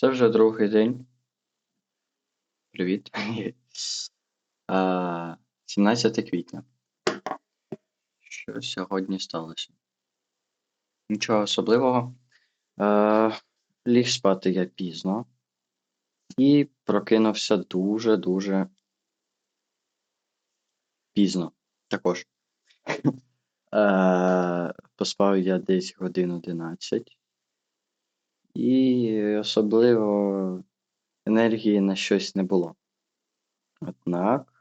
Це вже другий день. Привіт. 17 квітня. Що сьогодні сталося? Нічого особливого. Ліг спати я пізно. І прокинувся дуже-дуже пізно також. Поспав я десь годин 11. І особливо енергії на щось не було. Однак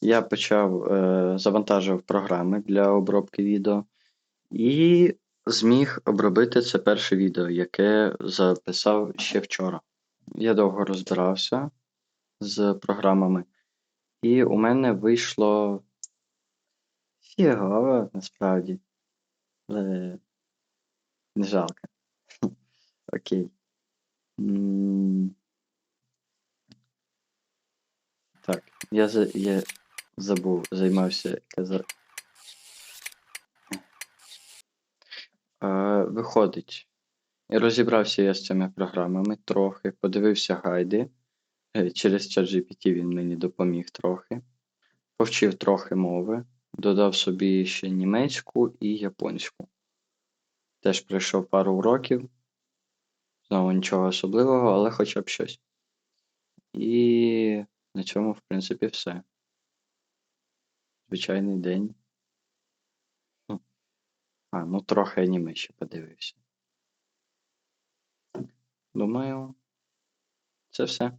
я почав е, завантажив програми для обробки відео і зміг обробити це перше відео, яке записав ще вчора. Я довго розбирався з програмами, і у мене вийшло фігово, насправді. Але не жалко. Окей. Так, я, за, я забув, займався каза... Виходить, розібрався я з цими програмами трохи, подивився гайди. Е, Через ChatGPT він мені допоміг трохи. Повчив трохи мови, додав собі ще німецьку і японську. Теж пройшов пару уроків. Знову нічого особливого, але хоча б щось. І на цьому, в принципі, все. Звичайний день. Ну, А, ну трохи аніме ще подивився. Думаю, це все.